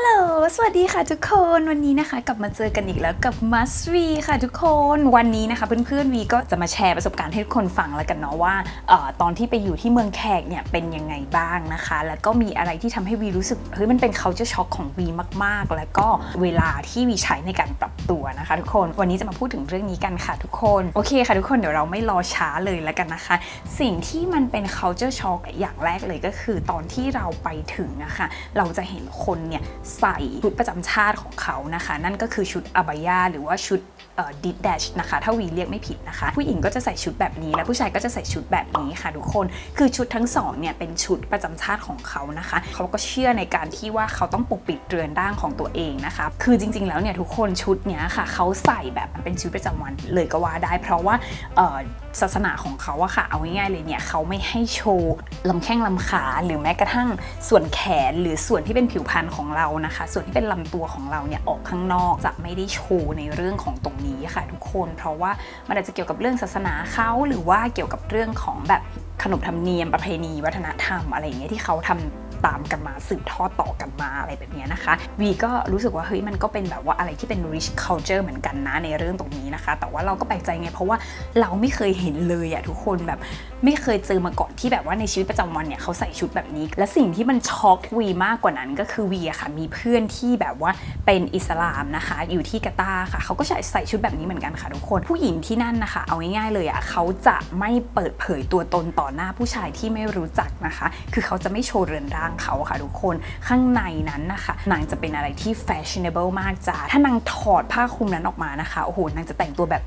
ลโหล สวัสดีค่ะทุกคน วันนี้นะคะ กลับมาเจอกันอีกแล้วกับมัสวีค่ะทุกคน วันนี้นะคะเพื่อนๆวีก็จะมาแชร์ประสบการณ์ให้ทุกคนฟังแล้วกันเนาะว่าออตอนที่ไปอยู่ที่เมืองแขกเนี่ยเป็นยังไงบ้างนะคะ แล้วก็มีอะไรที่ทำให้วีรู้สึกเฮ้ยมันเป็น culture shock ของวีมากๆ แล้วก็เวลาที่วีใช้ในการปรับตัวนะคะ ทุกคน วันนี้จะมาพูดถึงเรื่องนี้กันค่ะทุกคน โอเคค่ะทุกคน เดี๋ยวเราไม่รอช้าเลยแล้วกันนะคะ สิ่งที่มันเป็น culture shock อย่างแรกเลยก็คือ ตอนที่เราไปถึงนะค่ะ เราจะเห็นคนเนี่ยใส่ชุดประจำชาติของเขานะคะ นั่นก็คือชุดอบายาหรือว่าชุดดิดแดชนะคะ ถ้าวีเรียกไม่ผิดนะคะ ผู้หญิงก็จะใส่ชุดแบบนี้ และผู้ชายก็จะใส่ชุดแบบนี้ค่ะทุกคน คือชุดทั้งสองเนี่ยเป็นชุดประจำชาติของเขานะคะ เขาก็เชื่อในการที่ว่าเขาต้องปกปิดเรือนร่างของตัวเองนะคะ คือจริง ๆ แล้วเนี่ยทุกคนชุดเนี้ยค่ะ เขาใส่แบบเป็นชุดประจำวันเลยก็ว่าได้ เพราะว่าศาสนาของเขาอะค่ะ เอาง่ายๆเลยเนี่ยเขาไม่ให้โชว์ลำแข้งลำขา หรือแม้กระทั่งส่วนแขนหรือส่วนที่เป็นผิวพรรณของเรานะคะ ส่วนที่เป็นลำตัวของเราเนี่ยออกข้างนอกจะไม่ได้โชว์ในเรื่องของตรงนี้ค่ะทุกคน เพราะว่ามันอาจจะเกี่ยวกับเรื่องศาสนาเขาหรือว่าเกี่ยวกับเรื่องของแบบขนบธรรมเนียมประเพณีวัฒนธรรมอะไรอย่างเงี้ยที่เขาทำ ตามกันมาสืบทอดต่อกันมาอะไรแบบนี้นะคะวีก็รู้สึกว่าเฮ้ยมันก็เป็นแบบว่าอะไรที่เป็น rich culture เหมือนกันนะในเรื่องตรงนี้นะคะ แต่ว่าเราก็แปลกใจไงเพราะว่าเราไม่เคยเห็นเลยอะทุกคนแบบไม่เคยเจอมาก่อนที่แบบว่าในชีวิตประจำวันเนี่ยเขาใส่ชุดแบบนี้ และสิ่งที่มันช็อกวีมากกว่านั้นก็คือวีอะค่ะมีเพื่อนที่แบบว่าเป็นอิสลามนะคะ อยู่ที่กาตาร์ค่ะเขาก็ใส่ใส่ชุดแบบนี้เหมือนกันค่ะทุกคนผู้หญิงที่นั่นนะคะ เอาง่ายๆเลยอะเขาจะไม่เปิดเผยตัวตนต่อหน้าผู้ชายที่ไม่รู้จักนะคะ คือเขาจะไม่โชว์เรือนร่างเขาค่ะทุกคนข้างในนั้นนะคะนางจะเป็นอะไรที่ fashionable มากจ้าถ้านางถอดผ้าคลุมนั้นออกมานะคะโอ้โหนางจะแต่งตัวแบบ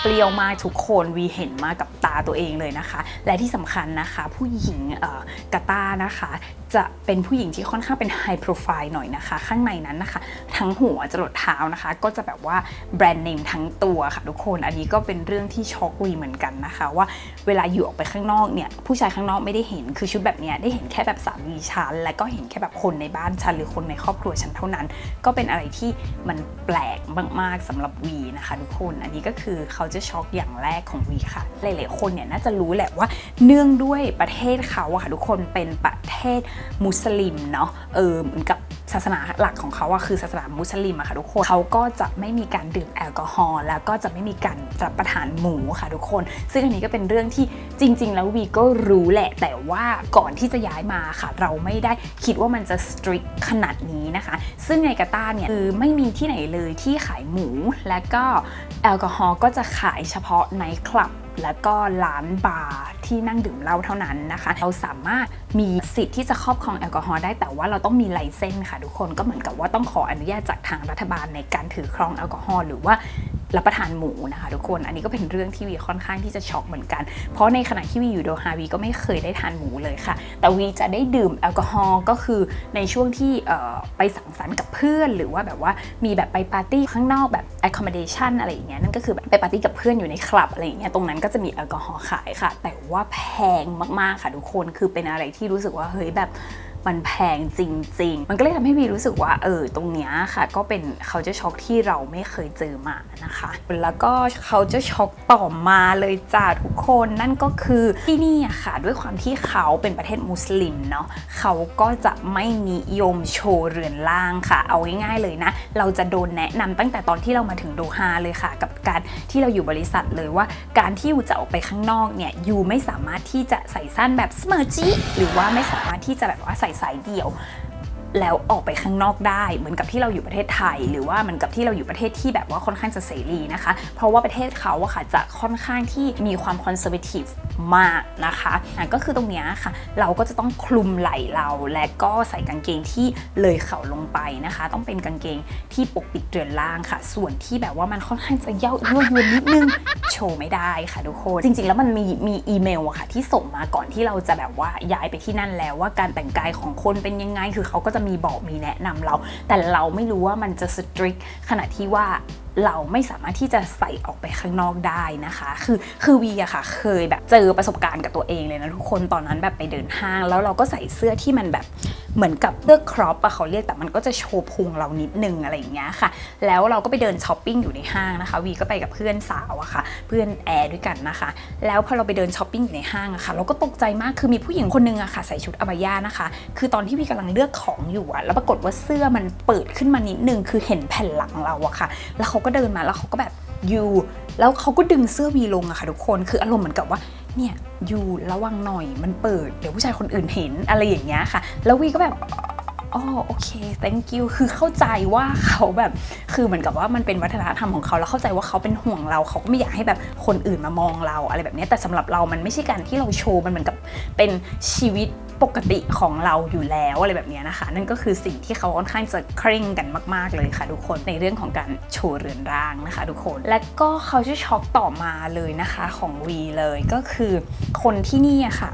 เปรี้ยวมากทุกคนวีเห็นมากับตาตัวเองเลยนะคะ และที่สำคัญนะคะ ผู้หญิงกาตานะคะ จะเป็นผู้หญิงที่ค่อนข้างเป็นไฮโปรไฟล์หน่อยนะคะ ข้างในนั้นนะคะ ทั้งหัวจรดเท้านะคะ ก็จะแบบว่าแบรนด์เนมทั้งตัวค่ะทุกคนอันนี้ก็เป็นเรื่องที่ช็อกวีเหมือนกันนะคะ ว่าเวลาอยู่ออกไปข้างนอกเนี่ยผู้ชายข้างนอกไม่ได้เห็นคือชุดแบบเนี้ยได้เห็นแค่แบบสามีฉันและก็เห็นแค่แบบคนในบ้านฉันหรือคนในครอบครัวฉันเท่านั้น ก็เป็นอะไรที่มันแปลกมากๆสำหรับวีนะคะทุกคนอันนี้ก็คือเขาจะช็อกอย่างแรกของวีค่ะ หลายๆคนเนี่ยน่าจะรู้แหละว่าเนื่องด้วยประเทศเขาอะค่ะทุกคนเป็นประเทศมุสลิมเนาะเออเหมือนกับศาสนาหลักของเขาอะคือศาสนามุสลิมอะค่ะทุกคนเขาก็จะไม่มีการดื่มแอลกอฮอล์แล้วก็จะไม่มีการรับประทานหมูค่ะทุกคน ซึ่งอันนี้ก็เป็นเรื่องที่จริง ๆ แล้ววีก็รู้แหละ แต่ว่าก่อนที่จะย้ายมาค่ะ เราไม่ได้คิดว่ามันจะสตริกขนาดนี้นะคะ ซึ่งในกาตาร์เนี่ยคือไม่มีที่ไหนเลยที่ขายหมู และก็แอลกอฮอล์ก็จะขายเฉพาะในคลับ แล้วก็ร้านบาร์ที่นั่งดื่มเหล้าเท่านั้นนะคะ เราสามารถมีสิทธิ์ที่จะครอบครองแอลกอฮอล์ได้แต่ว่าเราต้องมีไลเซนส์ค่ะทุกคนก็เหมือนกับว่าต้องขออนุญาตจากทางรัฐบาลในการถือครองแอลกอฮอล์หรือว่า รับประทานหมูนะคะทุกคน อันนี้ก็เป็นเรื่องที่วีค่อนข้างที่จะช็อกเหมือนกัน เพราะในขณะที่วีอยู่โดฮาวีก็ไม่เคยได้ทานหมูเลยค่ะ แต่วีจะได้ดื่มแอลกอฮอล์ก็คือในช่วงที่ไปสังสรรค์กับเพื่อน หรือว่าแบบว่ามีแบบไปปาร์ตี้ข้างนอกแบบ accommodation อะไรอย่างเงี้ย นั่นก็คือแบบไปปาร์ตี้กับเพื่อนอยู่ในคลับอะไรอย่างเงี้ย ตรงนั้นก็จะมีแอลกอฮอล์ขายค่ะ แต่ว่าแพงมากๆค่ะทุกคน คือเป็นอะไรที่รู้สึกว่าเฮ้ยแบบ มันแพงจริง ๆ มันก็เลยทำให้วีรู้สึกว่าเออตรงเนี้ยค่ะ ก็เป็นเขาจะช็อกที่เราไม่เคยเจอมานะคะ แล้วก็เขาจะช็อกต่อมาเลยจ้าทุกคนนั่นก็คือที่นี่ค่ะ ด้วยความที่เขาเป็นประเทศมุสลิมเนาะเขาก็จะไม่นิยมโชว์เรือนร่างค่ะ เอาง่ายๆเลยนะ เราจะโดนแนะนำตั้งแต่ตอนที่เรามาถึงโดฮาเลยค่ะ กับการที่เราอยู่บริษัทเลยว่า การที่ยูจะออกไปข้างนอกเนี่ยยูไม่สามารถที่จะใส่สั้นแบบสเมอร์จิหรือว่าไม่สามารถที่จะแบบว่าใส่สายเดี่ยว แล้วออกไปข้างนอกได้เหมือนกับที่เราอยู่ประเทศไทย หรือว่าเหมือนกับที่เราอยู่ประเทศที่แบบว่าค่อนข้างจะเสรีนะคะ เพราะว่าประเทศเขาอะค่ะจะค่อนข้างที่มีความคอนเซอร์เวทีฟมากนะคะะก็คือตรงเนี้ยค่ะ เราก็จะต้องคลุมไหล่เราและก็ใส่กางเกงที่เลยเข่าลงไปนะคะ ต้องเป็นกางเกงที่ปกปิดเรือนล่างค่ะ ส่วนที่แบบว่ามันค่อนข้างจะเย้ายั่วยวนนิดนึงโชว์ไม่ได้ค่ะทุกคนจริง ๆ แล้วมันมีมีอีเมลอะค่ะ ที่ส่งมาก่อนที่เราจะแบบว่าย้ายไปที่นั่นแล้วว่าการแต่งกายของคนเป็นยังไงคือเขาก็จะมีบอกมีแนะนำเรา แต่เราไม่รู้ว่ามันจะสตริกขณะที่ว่าเราไม่สามารถที่จะใส่ออกไปข้างนอกได้นะคะ คือคือวีอะค่ะ เคยแบบเจอประสบการณ์กับตัวเองเลยนะทุกคนตอนนั้นแบบไปเดินห้าง แล้วเราก็ใส่เสื้อที่มันแบบ เหมือนกับเลือครอปอะเขาเรียกแต่มันก็จะโชว์พุงเรานิดนึงอะไรอย่างเงี้ยค่ะ แล้วเราก็ไปเดินช้อปปิ้งอยู่ในห้างนะคะวีก็ไปกับเพื่อนสาวอะค่ะ เพื่อนแอร์ด้วยกันนะคะ แล้วพอเราไปเดินช้อปปิ้งอยู่ในห้างอะค่ะ เราก็ตกใจมากคือมีผู้หญิงคนนึงอะค่ะ ใส่ชุดอบายานะคะ คือตอนที่วีกำลังเลือกของอยู่อะแล้วปรากฏว่าเสื้อมันเปิดขึ้นมานิดนึงคือเห็นแผ่นหลังเราอะค่ะ แล้วเขาก็เดินมาแล้วเขาก็แบบยูแล้วเขาก็ดึงเสื้อวีลงอะค่ะทุกคนคืออารมณ์เหมือนกับว่า เนี่ยอยู่ระวังหน่อยมันเปิด เดี๋ยวผู้ชายคนอื่นเห็นอะไรอย่างเงี้ยค่ะ แล้ววีก็แบบอ๋อโอเค thank you คือเข้าใจว่าเขาแบบ คือเหมือนกับว่ามันเป็นวัฒนธรรมของเขาแล้วเข้าใจว่าเขาเป็นห่วงเรา เขาก็ไม่อยากให้แบบคนอื่นมามองเราอะไรแบบเนี้ยแต่สำหรับเรามันไม่ใช่การที่เราโชว์มันเหมือนกับเป็นชีวิต ปกติของเราอยู่แล้วอะไรแบบนี้นะคะ นั่นก็คือสิ่งที่เขาค่อนข้างจะเคร่งกันมาก ๆ เลยค่ะทุกคนในเรื่องของการโชว์เรือนร่างนะคะทุกคน และก็เขาจะช็อกต่อมาเลยนะคะของวีเลยก็คือคนที่นี่อะค่ะ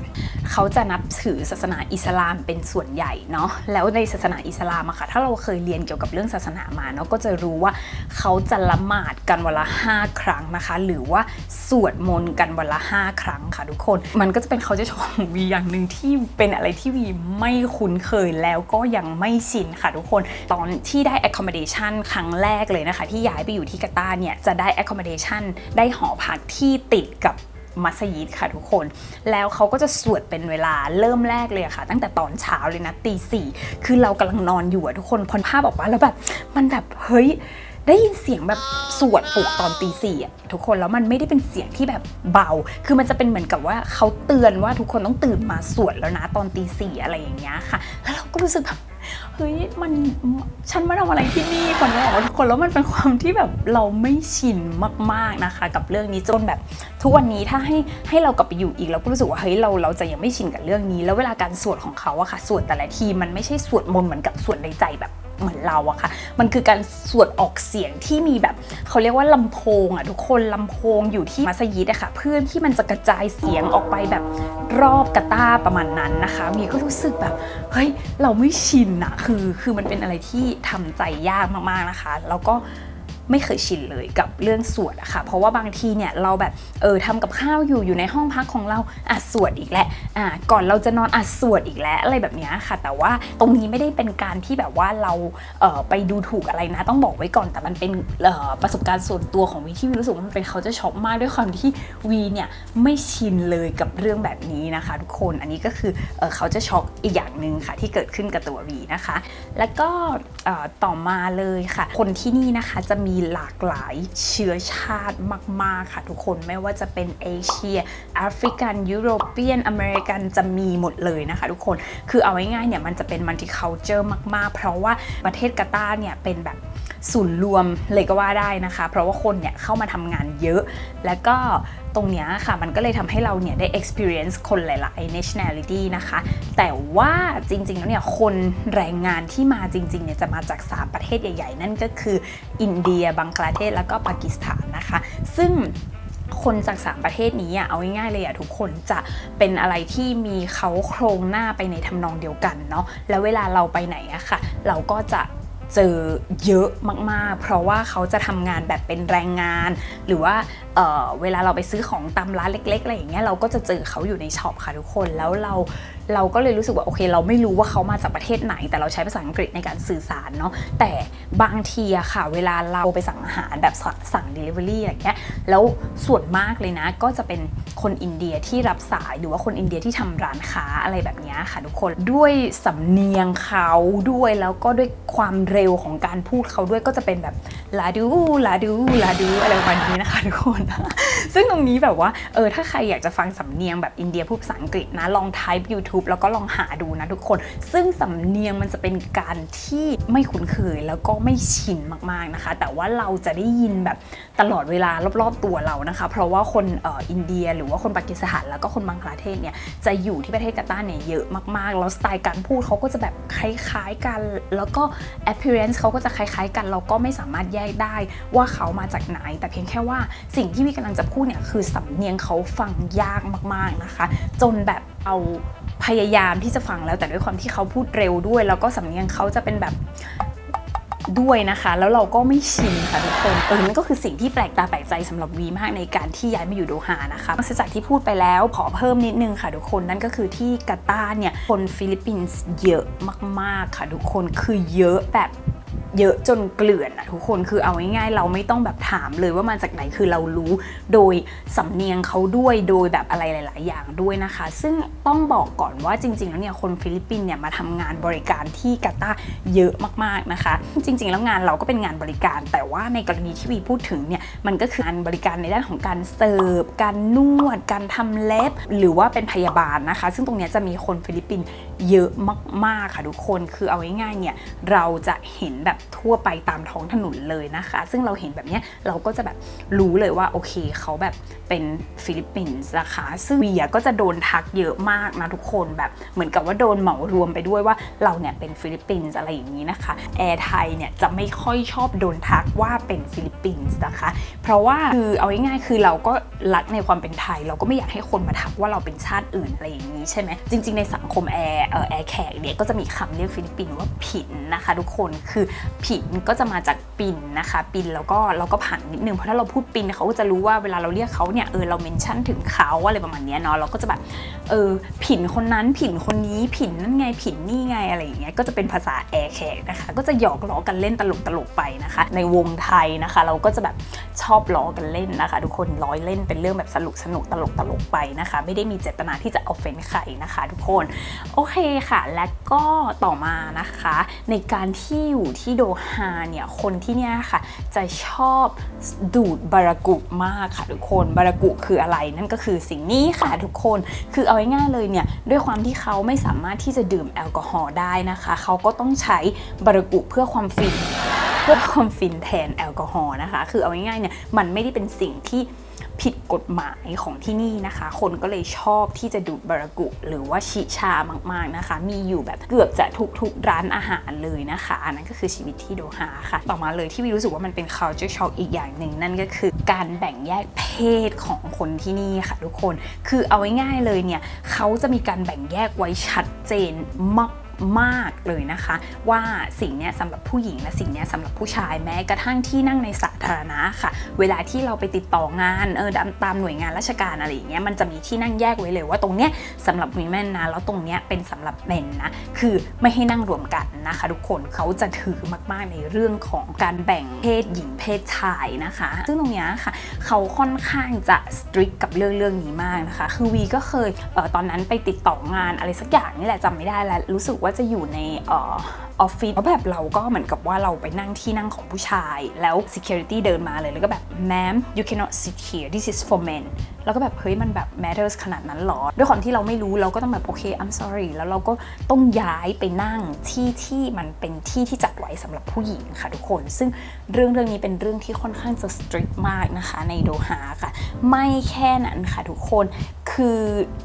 เขาจะนับถือศาสนาอิสลามเป็นส่วนใหญ่เนาะแล้วในศาสนาอิสลามอะค่ะถ้าเราเคยเรียนเกี่ยวกับเรื่องศาสนามาเนาะก็จะรู้ว่าเขาจะละหมาดกันวันละ5ครั้งนะคะ หรือว่าสวดมนต์กันวันละ5ครั้งค่ะทุกคน มันก็จะเป็นเขาจะชอบของวีอย่างหนึ่งที่เป็นอะไรที่วีไม่คุ้นเคยแล้วก็ยังไม่ชินค่ะทุกคน ตอนที่ได้ accommodation ครั้งแรกเลยนะคะ ที่ย้ายไปอยู่ที่กาตาร์เนี่ยจะได้ accommodation ได้หอพักที่ติดกับมัสยิดค่ะทุกคน แล้วเขาก็จะสวดเป็นเวลาเริ่มแรกเลยค่ะ ตั้งแต่ตอนเช้าเลยนะตีสี่คือเรากำลังนอนอยู่อะทุกคนพอภาพออกมาแล้วแบบ มันแบบเฮ้ย ได้ยินเสียงแบบสวดปลุกตอนตีสี่อะทุกคนแล้วมันไม่ได้เป็นเสียงที่แบบเบา คือมันจะเป็นเหมือนกับว่าเขาเตือนว่าทุกคนต้องตื่นมาสวดแล้วนะตอนตีสี่อะไรอย่างเงี้ยค่ะ แล้วเราก็รู้สึกแบบเฮ้ยมันฉันมาทำอะไรที่นี่คนนี้ออกทุกคนแล้วมันเป็นความที่แบบเราไม่ชินมากๆนะคะ กับเรื่องนี้จนแบบทุกวันนี้ถ้าให้ให้เรากลับไปอยู่อีกเราก็รู้สึกว่าเฮ้ยเราเราจะยังไม่ชินกับเรื่องนี้ แล้วเวลาการสวดของเขาอะค่ะสวดแต่ละทีมันไม่ใช่สวดมนต์เหมือนกับสวดในใจแบบ เหมือนเราอะค่ะ มันคือการสวดออกเสียงที่มีแบบเขาเรียกว่าลำโพงอะทุกคนลำโพงอยู่ที่มัสยิดอะค่ะ เพื่อที่มันจะกระจายเสียงออกไปแบบรอบกาตาประมาณนั้นนะคะ มีก็รู้สึกแบบเฮ้ยเราไม่ชินอะคือคือมันเป็นอะไรที่ทำใจยากมากๆนะคะ แล้วก็ ไม่เคยชินเลยกับเรื่องสวดอะค่ะ เพราะว่าบางทีเนี่ยเราแบบเออทำกับข้าวอยู่อยู่ในห้องพักของเราอะสวดอีกแล้วอะก่อนเราจะนอนอะสวดอีกแล้วอะไรแบบนี้ค่ะ แต่ว่าตรงนี้ไม่ได้เป็นการที่แบบว่าเราเออไปดูถูกอะไรนะ ต้องบอกไว้ก่อนแต่มันเป็นเออประสบการณ์ส่วนตัวของวีที่วีรู้สึกว่ามันเป็นเขาจะช็อกมากด้วยความที่วีเนี่ยไม่ชินเลยกับเรื่องแบบนี้นะคะ ทุกคนอันนี้ก็คือเออเขาจะช็อกอีกอย่างหนึ่งค่ะ ที่เกิดขึ้นกับตัววีนะคะ แล้วก็ออต่อมาเลยค่ะ คนที่นี่นะคะจะมีหลากหลายเชื้อชาติมาก ๆ ค่ะทุกคนไม่ว่าจะเป็นเอเชียแอฟริกันยุโรเปียนอเมริกันจะมีหมดเลยนะคะทุกคนคือเอาง่ายๆเนี่ยมันจะเป็นมัลติคัลเจอร์มาก ๆ เพราะว่าประเทศกาตาร์เนี่ยเป็นแบบ ศูนย์รวมเลยก็ว่าได้นะคะ เพราะว่าคนเนี่ยเข้ามาทำงานเยอะ แล้วก็ตรงเนี้ยค่ะมันก็เลยทำให้เราเนี่ยได้ experience คนหลาย ๆ nationality นะคะ แต่ว่าจริง ๆ แล้วเนี่ยคนแรงงานที่มาจริง ๆ เนี่ยจะมาจาก 3 ประเทศใหญ่ ๆ นั่นก็คืออินเดีย บังกลาเทศ แล้วก็ปากีสถานนะคะ ซึ่งคนจาก3ประเทศนี้อะเอาง่ายๆเลยอะทุกคนจะเป็นอะไรที่มีเขาโครงหน้าไปในทำนองเดียวกันเนาะแล้วเวลาเราไปไหนอะค่ะ เราก็จะ เจอเยอะมากๆ เพราะว่าเขาจะทำงานแบบเป็นแรงงาน หรือว่าเออเวลาเราไปซื้อของตามร้านเล็กๆอะไรอย่างเงี้ยเราก็จะเจอเขาอยู่ในช็อปค่ะทุกคนแล้วเรา เราก็เลยรู้สึกว่าโอเค เราไม่รู้ว่าเขามาจากประเทศไหน แต่เราใช้ภาษาอังกฤษในการสื่อสารเนาะแต่บางทีอะค่ะ เวลาเราไปสั่งอาหารแบบสั่ง Delivery อะไรเงี้ยแล้วส่วนมากเลยนะ ก็จะเป็นคนอินเดียที่รับสายหรือว่าคนอินเดียที่ทำร้านค้าอะไรแบบนี้ค่ะทุกคนด้วยสำเนียงเขาด้วยแล้วก็ด้วยความเร็วของการพูดเขาด้วยก็จะเป็นแบบลาดูลาดูลาดูอะไรประมาณนี้นะคะทุกคน ซึ่งตรงนี้แบบว่าเออถ้าใครอยากจะฟังสำเนียงแบบอินเดียพูดภาษาอังกฤษนะลอง type YouTube แล้วก็ลองหาดูนะทุกคน ซึ่งสำเนียงมันจะเป็นการที่ไม่คุ้นเคยแล้วก็ไม่ชินมากๆนะคะ แต่ว่าเราจะได้ยินแบบ ตลอดเวลารอบๆตัวเรานะคะ เพราะว่าคนอ,อินเดีย หรือว่าคนปากีสถานแล้วก็คนบังคลาเทศเนี่ยจะอยู่ที่ประเทศกาตาร์เนี่ยเยอะมากๆ แล้วสไตล์การพูดเขาก็จะแบบคล้ายๆกัน แล้วก็ appearance เขาก็จะคล้ายๆ กันเราก็ไม่สามารถแยกได้ว่าเขามาจากไหน แต่เพียงแค่ว่าสิ่งที่พี่กำลังจะพูดเนี่ยคือสำเนียงเขาฟังยากมากๆนะคะ จนแบบเอาพยายามที่จะฟังแล้วแต่ด้วยความที่เขาพูดเร็วด้วย แล้วก็สำเนียงเขาจะเป็นแบบ ด้วยนะคะ แล้วเราก็ไม่ชินค่ะทุกคนเออนั่นก็คือสิ่งที่แปลกตาแปลกใจสำหรับวีมากในการที่ย้ายมาอยู่โดฮานะคะนอกจากที่พูดไปแล้วขอเพิ่มนิดนึงค่ะทุกคนนั่นก็คือที่กาตาร์เนี่ยคนฟิลิปปินส์เยอะมากๆค่ะทุกคนคือเยอะแบบ เยอะจนเกลื่อนอะทุกคนคือเอาง่ายๆเราไม่ต้องแบบถามเลยว่ามาจากไหนคือเรารู้โดยสำเนียงเขาด้วยโดยแบบอะไรหลาย ๆ อย่างด้วยนะคะ ซึ่งต้องบอกก่อนว่าจริง ๆ แล้วเนี่ยคนฟิลิปปินส์เนี่ยมาทำงานบริการที่กาตาเยอะมากๆนะคะ จริง ๆ แล้วงานเราก็เป็นงานบริการ แต่ว่าในกรณีที่วีพูดถึงเนี่ยมันก็คืองานบริการในด้านของการเสิร์ฟการนวด การทำเล็บ หรือว่าเป็นพยาบาลนะคะ ซึ่งตรงนี้จะมีคนฟิลิปปินส์เยอะมากๆค่ะทุกคนคือเอาง่ายๆเนี่ยเราจะเห็นแบบทั่วไปตามท้องถนนเลยนะคะ ซึ่งเราเห็นแบบนี้เราก็จะแบบรู้เลยว่าโอเคเขาแบบเป็นฟิลิปปินส์นะคะซึ่งเวีอะก็จะโดนทักเยอะมากนะทุกคนแบบเหมือนกับว่าโดนเหมารวมไปด้วยว่าเราเนี่ยเป็นฟิลิปปินส์อะไรอย่างนี้นะคะแอร์ไทยเนี่ยจะไม่ค่อยชอบโดนทักว่าเป็นฟิลิปปินส์นะคะ เพราะว่าคือเอาง่ายๆคือเราก็รักในความเป็นไทย เราก็ไม่อยากให้คนมาทักว่าเราเป็นชาติอื่นอะไรอย่างนี้ใช่ไหมจริง ๆ ในสังคมแอร์แอร์แขกเนี่ยก็จะมีคำเรียกฟิลิปปินส์ว่าผินนะคะ ทุกคนคือผินก็จะมาจากปินนะคะปินแล้วก็เราก็ผันนิดนึงเพราะถ้าเราพูดปินเขาก็จะรู้ว่าเวลาเราเรียกเขาเนี่ยเออเราเมนชั่นถึงเขาอะไรประมาณนี้เนาะเราก็จะแบบเออผินคนนั้นผินคนนี้ผินนั่นไงผินนี่ไงอะไรอย่างเงี้ยก็จะเป็นภาษาแอร์แขกนะคะก็จะหยอกล้อกันเล่นตลกตลกไปนะคะ ในวงไทยนะคะ เราก็จะแบบชอบล้อกันเล่นนะคะ ทุกคนล้อเล่นเป็นเรื่องแบบสนุกสนุกตลกตลกไปนะคะ ไม่ได้มีเจตนาที่จะเอาเฟนใครนะคะ ทุกคนโอเคค่ะ และก็ต่อมานะคะ ในการที่อยู่ที่โดฮาเนี่ยคนที่เนี่ยค่ะจะชอบดูดบารากุมากค่ะทุกคนบารากุคืออะไรนั่นก็คือสิ่งนี้ค่ะทุกคนคือเอาง่ายๆเลยเนี่ยด้วยความที่เขาไม่สามารถที่จะดื่มแอลกอฮอล์ได้นะคะเขาก็ต้องใช้บารากุเพื่อความฟิน เพื่อความฟินแทนแอลกอฮอล์นะคะ คือเอาง่ายๆเนี่ยมันไม่ได้เป็นสิ่งที่ ผิดกฎหมายของที่นี่นะคะ คนก็เลยชอบที่จะดูดบารากุ หรือว่าชิชามากๆนะคะ มีอยู่แบบเกือบจะทุกๆร้านอาหารเลยนะคะ อันนั้นก็คือชีวิตที่โดฮาค่ะ ต่อมาเลยที่วิรู้สึกว่ามันเป็น culture shock อีกอย่างหนึ่งนั่นก็คือการแบ่งแยกเพศของคนที่นี่ค่ะทุกคน คือเอาง่ายๆเลยเนี่ยเขาจะมีการแบ่งแยกไว้ชัดเจนมาก มากเลยนะคะ ว่าสิ่งนี้สำหรับผู้หญิงและสิ่งนี้สำหรับผู้ชายแม้กระทั่งที่นั่งในสาธารณะค่ะ เวลาที่เราไปติดต่องานเออตามหน่วยงานราชการอะไรอย่างเงี้ยมันจะมีที่นั่งแยกไว้เลยว่าตรงเนี้ยสำหรับวีแมนนะแล้วตรงเนี้ยเป็นสำหรับเมนนะคือไม่ให้นั่งรวมกันนะคะ ทุกคนเขาจะถือมาก ๆ ในเรื่องของการแบ่งเพศหญิงเพศชายนะคะ ซึ่งตรงเนี้ยค่ะเขาค่อนข้างจะสตริกกับเรื่องเรื่องนี้มากนะคะ คือวีก็เคยเออตอนนั้นไปติดต่องานอะไรสักอย่างนี่แหละจำไม่ได้แล้วรู้สึกว่าว่าจะอยู่ใน ออฟฟิศแล้วแบบเราก็เหมือนกับว่าเราไปนั่งที่นั่งของผู้ชาย แล้ว security เดินมาเลยแล้วก็แบบ ma'am you cannot sit here this is for men แล้วก็แบบเฮ้ยมันแบบ matters ขนาดนั้นหรอ ด้วยความที่เราไม่รู้เราก็ต้องแบบโอเค I'm sorry แล้วเราก็ต้องย้ายไปนั่งที่ที่มันเป็นที่ที่จัดไว้สำหรับผู้หญิงค่ะทุกคน ซึ่งเรื่องเรื่องนี้เป็นเรื่องที่ค่อนข้างจะ strict มากนะคะในโดฮาค่ะ ไม่แค่นั้นค่ะทุกคนคือ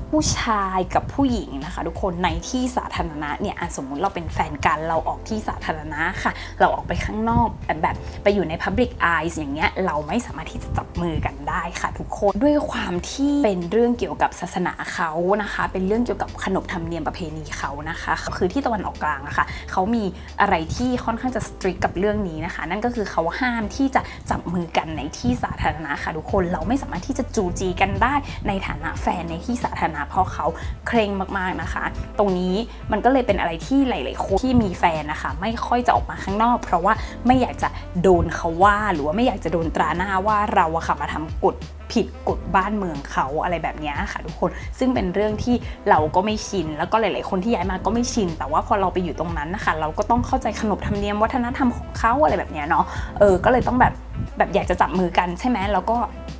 ผู้ชายกับผู้หญิงนะคะ ทุกคนในที่สาธารณะเนี่ยสมมุติเราเป็นแฟนกันเราออกที่สาธารณะค่ะ เราออกไปข้างนอกแบบไปอยู่ใน Public Eyes อย่างเงี้ยเราไม่สามารถที่จะจับมือกันได้ค่ะทุกคนด้วยความที่เป็นเรื่องเกี่ยวกับศาสนาเขานะคะ เป็นเรื่องเกี่ยวกับขนบธรรมเนียมประเพณีเขานะคะ คือที่ตะวันออกกลางอะค่ะเขามีอะไรที่ค่อนข้างจะสตริกกับเรื่องนี้นะคะ นั่นก็คือเขาห้ามที่จะจับมือกันในที่สาธารณะค่ะทุกคนเราไม่สามารถที่จะจูจีกันได้ในฐานะแฟนในที่สาธารณะเพราะเขาเคร่งมากๆนะคะ ตรงนี้มันก็เลยเป็นอะไรที่หลาย ๆ คนที่มีแฟนนะคะ ไม่ค่อยจะออกมาข้างนอก เพราะว่าไม่อยากจะโดนเขาว่า หรือว่าไม่อยากจะโดนตราหน้าว่าเราอะค่ะมาทำกฎผิดกฎบ้านเมืองเขาอะไรแบบนี้ค่ะทุกคนซึ่งเป็นเรื่องที่เราก็ไม่ชิน แล้วก็หลาย ๆ คนที่ย้ายมาก็ไม่ชิน แต่ว่าพอเราไปอยู่ตรงนั้นนะคะเราก็ต้องเข้าใจขนบธรรมเนียมวัฒนธรรมของเขาอะไรแบบนี้เนาะเออก็เลยต้องแบบแบบอยากจะจับมือกันใช่ไหมแล้วก็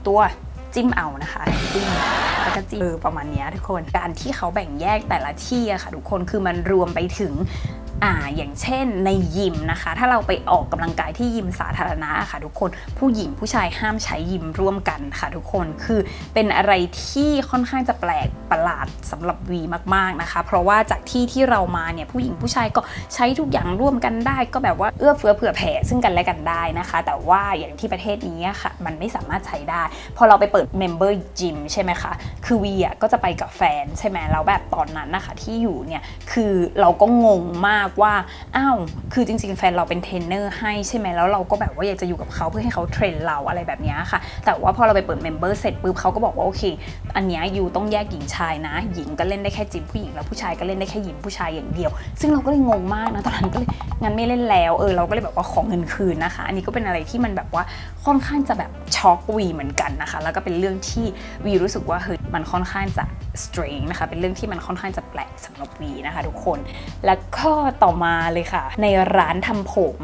ตัวจิ้มเอานะคะจิ้มแล้วก็จีเออประมาณนี้ทุกคนการที่เขาแบ่งแยกแต่ละที่อะค่ะทุกคนคือมันรวมไปถึง อ่าอย่างเช่นในยิมนะคะ ถ้าเราไปออกกำลังกายที่ยิมสาธารณะค่ะทุกคนผู้หญิงผู้ชายห้ามใช้ยิมร่วมกันค่ะทุกคนคือเป็นอะไรที่ค่อนข้างจะแปลกประหลาดสำหรับวีมากๆนะคะ เพราะว่าจากที่ที่เรามาเนี่ยผู้หญิงผู้ชายก็ใช้ทุกอย่างร่วมกันได้ ก็แบบว่าเอื้อเฟื้อเผื่อแผ่ซึ่งกันและกันได้นะคะ แต่ว่าอย่างที่ประเทศนี้ค่ะ มันไม่สามารถใช้ได้ พอเราไปเปิด Member Gym ใช่ไหมคะ คือวีอะก็จะไปกับแฟนใช่ไหมแล้วแบบตอนนั้นนะคะที่อยู่เนี่ยคือเราก็งงมากว่าอ้าวคือจริง ๆ แฟนเราเป็นเทรนเนอร์ให้ใช่ไหมแล้วเราก็แบบว่าอยากจะอยู่กับเขาเพื่อให้เขาเทรนเราอะไรแบบนี้ค่ะ แต่ว่าพอเราไปเปิดเมมเบอร์เสร็จปุ๊บเขาก็บอกว่าโอเค อันนี้ยยูต้องแยกหญิงชายนะ หญิงก็เล่นได้แค่จิมผู้หญิงแล้วผู้ชายก็เล่นได้แค่หญิงผู้ชายอย่างเดียว ซึ่งเราก็เลยงงมากนะตอนนั้นก็เลยงั้นไม่เล่นแล้วเออเราก็เลยแบบว่าขอเงินคืนนะคะ อันนี้ก็เป็นอะไรที่มันแบบว่าค่อนข้างจะแบบช็อกวีเหมือนกันนะคะ แล้วก็เป็นเรื่องที่วีรู้สึกว่าเฮ้ยมันค่อนข้างจะ strange นะคะเป็นเรื่องที่มันค่อนข้างจะแปลกสำหรับวีนะคะ ทุกคน แล้วก็ต่อมาเลยค่ะ ในร้านทำผม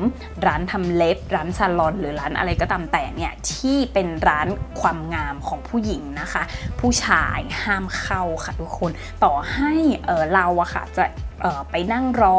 ร้านทำเล็บ ร้านซาลอน หรือร้านอะไรก็ตามแต่เนี่ยที่เป็นร้านความงามของผู้หญิงนะคะ ผู้ชายห้ามเข้าค่ะทุกคนต่อให้เออเราอะค่ะจะ ไปนั่งรอ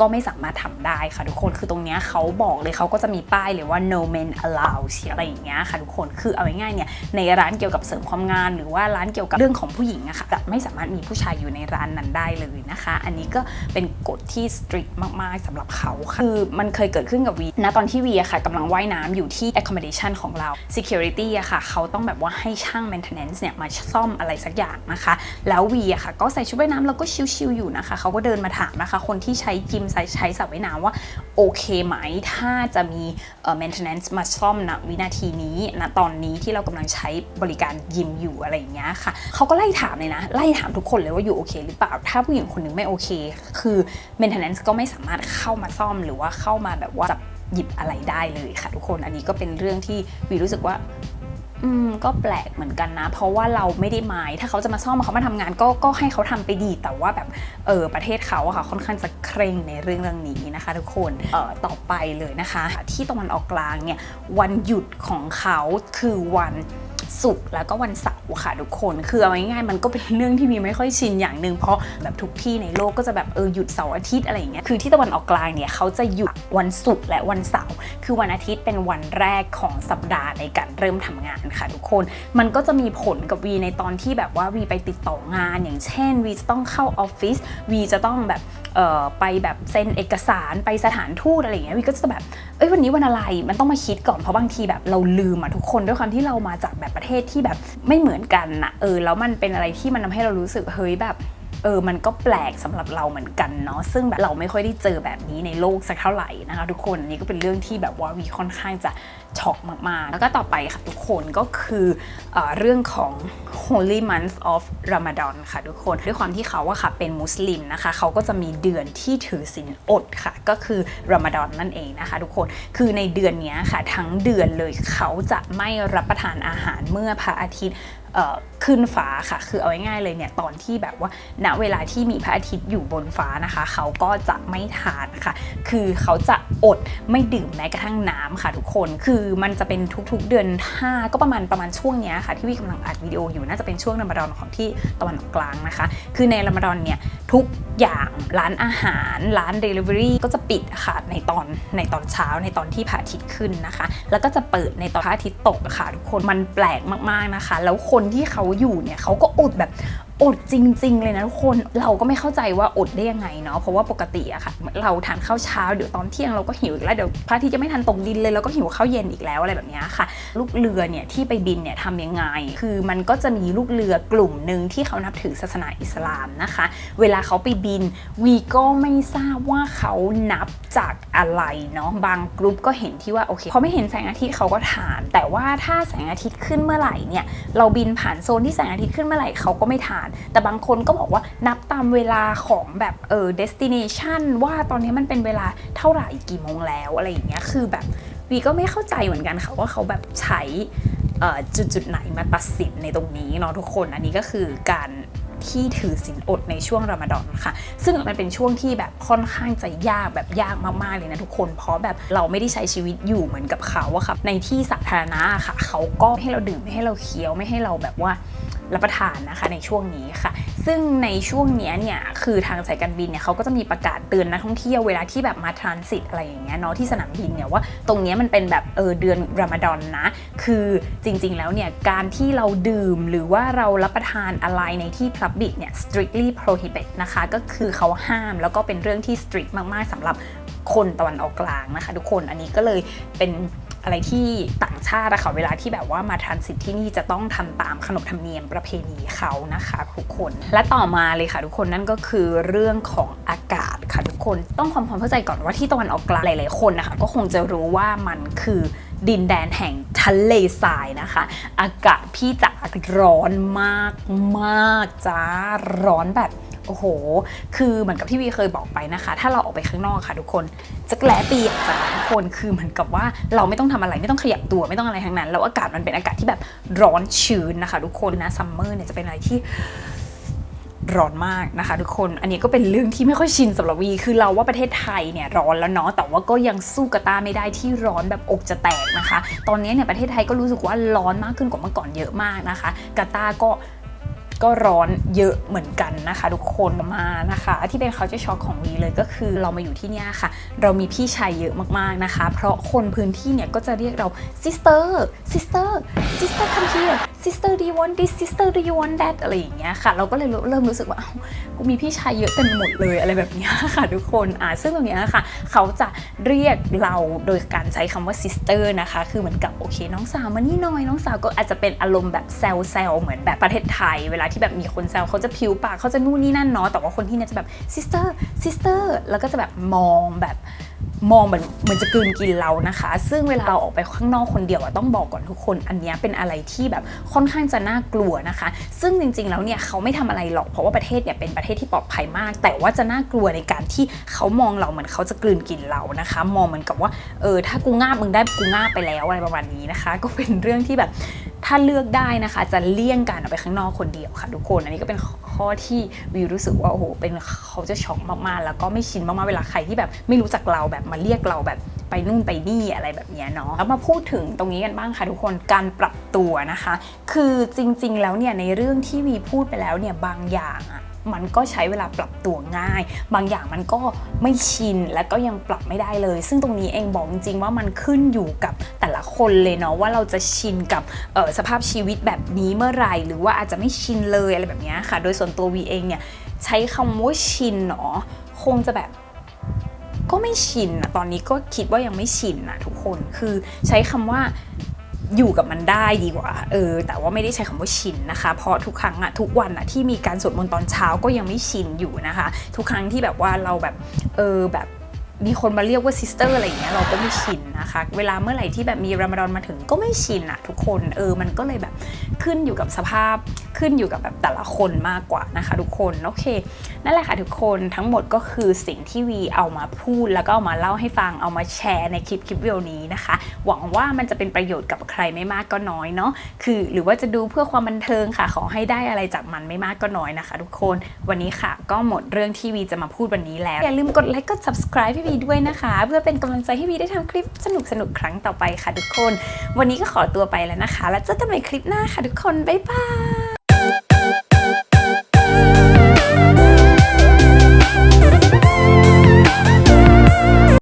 ก็ไม่สามารถทำได้ค่ะทุกคนคือตรงนี้เขาบอกเลยเขาก็จะมีป้ายเลยว่า no men allowed อะไรอย่างเงี้ยค่ะทุกคนคือเอาง่ายๆเนี่ยในร้านเกี่ยวกับเสริมความงามหรือว่าร้านเกี่ยวกับเรื่องของผู้หญิงอะค่ะจะไม่สามารถมีผู้ชายอยู่ในร้านนั้นได้เลยนะคะ อันนี้ก็เป็นกฎที่ strict มากๆสำหรับเขาค่ะคือมันเคยเกิดขึ้นกับวีนะตอนที่วีอะค่ะกำลังว่ายน้ำอยู่ที่ accommodation ของเรา security อะค่ะเขาต้องแบบว่าให้ช่าง maintenance เนี่ยมาซ่อมอะไรสักอย่างนะคะ แล้ววีอะค่ะก็ใส่ชุดว่ายน้ำแล้วก็ชิลๆอยู่นะคะเขาก็เดินมาถามนะคะ คนที่ใช้จิมใช้ใช้สระว่ายน้ำว่าโอเคไหมถ้าจะมีเอ่อ maintenance มาซ่อมณวินาทีนี้ณตอนนี้ที่เรากำลังใช้บริการยิมอยู่อะไรอย่างเงี้ยค่ะเขาก็ไล่ถามเลยนะ ไล่ถามทุกคนเลยว่าอยู่โอเค หรือเปล่า ถ้าผู้หญิงคนหนึงไม่โอเค คือ maintenance ก็ไม่สามารถเข้ามาซ่อมหรือว่าเข้ามาแบบว่าจับหยิบอะไรได้เลยค่ะทุกคนอันนี้ก็เป็นเรื่องที่วีรู้สึกว่า อืมก็แปลกเหมือนกันนะ เพราะว่าเราไม่ได้หมาย ถ้าเขาจะมาซ่อมเขามาทำงานก็ก็ให้เขาทำไปดี แต่ว่าแบบเออประเทศเขาอะค่ะค่อนข้างจะเคร่งในเรื่องเรื่องนี้นะคะ ทุกคนเอ่อต่อไปเลยนะคะ ที่ตะวันออกกลางเนี่ยวันหยุดของเขาคือวัน ศุกร์แล้วก็วันเสาร์ค่ะทุกคน คือเอาง่ายๆมันก็เป็นเรื่องที่มีไม่ค่อยชินอย่างหนึ่งเพราะแบบทุกที่ในโลกก็จะแบบเออหยุดเสาร์อาทิตย์อะไรอย่างเงี้ยคือที่ตะวันออกกลางเนี่ยเขาจะหยุดวันศุกร์และวันเสาร์คือวันอาทิตย์เป็นวันแรกของสัปดาห์ในการเริ่มทำงานค่ะทุกคน มันก็จะมีผลกับวีในตอนที่แบบว่าวีไปติดต่องาน อย่างเช่นวีจะต้องเข้าออฟฟิศวีจะต้องแบบ ไปแบบเซ็นเอกสารไปสถานทูตอะไรอย่างเงี้ยวีก็จะแบบเอ้ยวันนี้วันอะไรมันต้องมาคิดก่อนเพราะบางทีแบบเราลืมอะทุกคนด้วยความที่เรามาจากแบบประเทศที่แบบไม่เหมือนกันนะเออแล้วมันเป็นอะไรที่มันทำให้เรารู้สึกเฮ้ยแบบเออ มันก็แปลกสำหรับเราเหมือนกันเนาะ ซึ่งแบบเราไม่ค่อยได้เจอแบบนี้ในโลกสักเท่าไหร่นะคะทุกคนนนี้ก็เป็นเรื่องที่แบบว่าวีค่อนข้างจะ ช็อกมาก ๆ แล้วก็ต่อไปค่ะทุกคนก็คือเอเรื่องของ Holy Month of Ramadan ค่ะทุกคนด้วยความที่เขาอะค่ะเป็นมุสลิมนะคะเขาก็จะมีเดือนที่ถือศีลอดค่ะ ก็คือ Ramadan นั่นเองนะคะ ทุกคนคือในเดือนนี้ค่ะทั้งเดือนเลยเขาจะไม่รับประทานอาหารเมื่อพระอาทิตย์ขึ้นฟ้าค่ะ คือเอาง่ายๆเลยเนี่ยตอนที่แบบว่าณเวลาที่มีพระอาทิตย์อยู่บนฟ้านะคะ เขาก็จะไม่ทานค่ะคือเขาจะอดไม่ดื่มแม้กระทั่งน้ำค่ะทุกคนคือมันจะเป็นทุกๆเดือน 5 ก็ประมาณประมาณช่วงนี้ค่ะ ที่วีกำลังอัดวิดีโออยู่น่าจะเป็นช่วงรอมฎอนของที่ตะวันออกกลางนะคะ คือในรอมฎอนเนี่ยทุกอย่างร้านอาหารร้าน Delivery ก็จะปิดค่ะในตอนในตอนเช้าในตอนที่พระอาทิตย์ขึ้นนะคะ แล้วก็จะเปิดในตอนพระอาทิตย์ตกค่ะทุกคนมันแปลกมากๆนะคะ แล้วคนคนที่เขาอยู่เนี่ยเขาก็อดแบบ อดจริง ๆ เลยนะทุกคนเราก็ไม่เข้าใจว่าอดได้ยังไงเนาะเพราะว่าปกติอะค่ะ เราทานข้าวเช้าเดี๋ยวตอนเที่ยงเราก็หิวอีกแล้วเดี๋ยวพระอาทิตย์จะไม่ทันตกดินเลยเราก็หิวข้าวเย็นอีกแล้วอะไรแบบนี้ค่ะ ลูกเรือเนี่ยที่ไปบินเนี่ยทำยังไง คือมันก็จะมีลูกเรือกลุ่มหนึ่งที่เขานับถือศาสนาอิสลามนะคะ เวลาเขาไปบินวีก็ไม่ทราบว่าเขานับจากอะไรเนาะบางกลุ่มก็เห็นที่ว่าโอเคเขาไม่เห็นแสงอาทิตย์เขาก็ทานแต่ว่าถ้าแสงอาทิตย์ขึ้นเมื่อไหร่เนี่ยเราบินผ่านโซนที่แสงอาทิตย์ขึ้นเมื่อไหร่เขาก็ไม่ทานแต่บางคนก็บอกว่านับตามเวลาของแบบเออ destination ว่าตอนนี้มันเป็นเวลาเท่าไหร่กี่โมงแล้วอะไรอย่างเงี้ยคือแบบวีก็ไม่เข้าใจเหมือนกันค่ะว่าเขาแบบใช้จุดจุดไหนมาตัดสินในตรงนี้เนาะทุกคน อันนี้ก็คือการที่ถือศีลอดในช่วงรอมฎอนค่ะ ซึ่งมันเป็นช่วงที่แบบค่อนข้างจะยากแบบยากมากๆเลยนะทุกคน เพราะแบบเราไม่ได้ใช้ชีวิตอยู่เหมือนกับเขาอะค่ะ ในที่สาธารณะค่ะ เขาก็ให้เราดื่มไม่ให้เราเคี้ยวไม่ให้เราแบบว่า รับประทานนะคะในช่วงนี้ค่ะ ซึ่งในช่วงนี้เนี่ยคือทางสายการบินเนี่ยเขาก็จะมีประกาศเตือนนักท่องเที่ยวเวลาที่แบบมาทรานสิตอะไรอย่างเงี้ยเนาะที่สนามบินเนี่ยว่าตรงนี้มันเป็นแบบเออเดือนรอมฎอนนะ คือจริงๆแล้วเนี่ยการที่เราดื่มหรือว่าเรารับประทานอะไรในที่ Public เนี่ย strictly prohibit นะคะก็คือเขาห้ามแล้วก็เป็นเรื่องที่ strict มากๆสำหรับคนตะวันออกกลางนะคะ ทุกคนอันนี้ก็เลยเป็น อะไรที่ต่างชาติอะค่ะเวลาที่แบบว่ามาทรานสิตที่นี่จะต้องทำตามขนบธรรมเนียมประเพณีเขานะคะทุกคน และต่อมาเลยค่ะทุกคนนั่นก็คือเรื่องของอากาศค่ะทุกคนต้องความความเข้าใจก่อนว่าที่ตะวันออกกลางหลายๆคนนะคะก็คงจะรู้ว่ามันคือดินแดนแห่งทะเลทรายนะคะ อากาศพี่จะร้อนมากมากจ้าร้อนแบบ โอ้โห คือเหมือนกับที่วีเคยบอกไปนะคะ ถ้าเราออกไปข้างนอกค่ะทุกคนจะแกลเปียกจ้ะทุกคนคือเหมือนกับว่าเราไม่ต้องทำอะไรไม่ต้องขยับตัวไม่ต้องอะไรทั้งนั้นแล้วอากาศมันเป็นอากาศที่แบบร้อนชื้นนะคะ ทุกคนนะซัมเมอร์เนี่ยจะเป็นอะไรที่ร้อนมากนะคะ ทุกคน อันนี้ก็เป็นเรื่องที่ไม่ค่อยชินสำหรับวี คือเราว่าประเทศไทยเนี่ยร้อนแล้วเนาะ แต่ว่าก็ยังสู้กาตาไม่ได้ที่ร้อนแบบอกจะแตกนะคะ ตอนนี้เนี่ยประเทศไทยก็รู้สึกว่าร้อนมากขึ้นกว่าเมื่อก่อนเยอะมากนะคะ กาตาก็ ก็ร้อนเยอะเหมือนกันนะคะ ทุกคนมานะคะที่เป็นเขาจะช็อกของวีเลยก็คือเรามาอยู่ที่นี่ค่ะ เรามีพี่ชายเยอะมากๆนะคะ เพราะคนพื้นที่เนี่ยก็จะเรียกเราซิสเตอร์ซิสเตอร์ซิสเตอร์คัมเฮีย sister do you want this sister do you want that อะไรอย่างเงี้ยค่ะ เราก็เลยเริ่มรู้สึกว่าเอ้ากูมีพี่ชายเยอะเต็มหมดเลยอะไรแบบเนี้ยค่ะทุกคนอ่าซึ่งตรงเนี้ยค่ะ เขาจะเรียกเราโดยการใช้คำว่า sister นะคะ คือเหมือนกับโอเค น้องสาวมานี่หน่อย น้องสาวก็อาจจะเป็นอารมณ์แบบแซวแซวๆเหมือนแบบประเทศไทย เวลาที่แบบมีคนแซวเขาจะผิวปากเขาจะนู่นนี่นั่นเนาะแต่ว่าคนที่เนี่ยจะแบบ sister sister แล้วก็จะแบบมองแบบ มองเหมือนเหมือนจะกลืนกินเรานะคะ ซึ่งเวลาเราออกไปข้างนอกคนเดียวอะต้องบอกก่อนทุกคนอันนี้เป็นอะไรที่แบบค่อนข้างจะน่ากลัวนะคะ ซึ่งจริงๆแล้วเนี่ยเขาไม่ทำอะไรหรอกเพราะว่าประเทศเนี่ยเป็นประเทศที่ปลอดภัยมาก แต่ว่าจะน่ากลัวในการที่เขามองเราเหมือนเขาจะกลืนกินเรานะคะ มองเหมือนกับว่าเออถ้ากูง่ามึงได้กูง่าไปแล้วอะไรประมาณนี้นะคะ ก็เป็นเรื่องที่แบบถ้าเลือกได้นะคะ จะเลี่ยงการออกไปข้างนอกคนเดียวค่ะ ทุกคนอันนี้ก็เป็นข้อที่วิวรู้สึกว่าโอ้โหเป็นเขาจะช็อกมากๆ แล้วก็ไม่ชินมากๆเวลาใครที่แบบไม่รู้จักเราแบบมาเรียกเราแบบไปนู่นไปนี่อะไรแบบนี้เนาะแล้วมาพูดถึงตรงนี้กันบ้างค่ะทุกคนการปรับตัวนะคะ คือจริงๆแล้วเนี่ยในเรื่องที่วีพูดไปแล้วเนี่ยบางอย่างอะมันก็ใช้เวลาปรับตัวง่าย บางอย่างมันก็ไม่ชินและก็ยังปรับไม่ได้เลย ซึ่งตรงนี้เองบอกจริงๆว่ามันขึ้นอยู่กับแต่ละคนเลยเนาะว่าเราจะชินกับออสภาพชีวิตแบบนี้เมื่อไหร่ หรือว่าอาจจะไม่ชินเลยอะไรแบบนี้ค่ะ โดยส่วนตัววีเองเนี่ยใช้คำว่าชินเนาะคงจะแบบ ก็ไม่ชินอะตอนนี้ก็คิดว่ายังไม่ชินนะทุกคนคือใช้คำว่าอยู่กับมันได้ดีกว่า เออ แต่ว่าไม่ได้ใช้คำว่าชินนะคะ เพราะทุกครั้งอะทุกวันอะที่มีการสวดมนต์ตอนเช้าก็ยังไม่ชินอยู่นะคะ ทุกครั้งที่แบบว่าเราแบบ เออ แบบ มีคนมาเรียกว่าซิสเตอร์อะไรอย่างเงี้ยเราก็ไม่ชินนะคะ เวลาเมื่อไหร่ที่แบบมีรามฎอนมาถึงก็ไม่ชินอะทุกคนเออมันก็เลยแบบขึ้นอยู่กับสภาพขึ้นอยู่กับแบบแต่ละคนมากกว่านะคะ ทุกคนโอเคนั่นแหละค่ะทุกคนทั้งหมดก็คือสิ่งที่วีเอามาพูดแล้วก็เอามาเล่าให้ฟังเอามาแชร์ในคลิปคลิปวิดีโอนี้นะคะ หวังว่ามันจะเป็นประโยชน์กับใครไม่มากก็น้อยเนาะคือหรือว่าจะดูเพื่อความบันเทิงค่ะ ขอให้ได้อะไรจากมันไม่มากก็น้อยนะคะ ทุกคนวันนี้ค่ะ ก็หมดเรื่องที่วีจะมาพูดวันนี้แล้วอย่าลืมกดไลค์กด subscribe วีด้วยนะคะ เพื่อเป็นกำลังใจให้วีได้ทำคลิปสนุกๆครั้งต่อไปค่ะทุกคน วันนี้ก็ขอตัวไปแล้วนะคะ แล้วเจอกันใหม่คลิปหน้าค่ะทุกคน บ๊ายบาย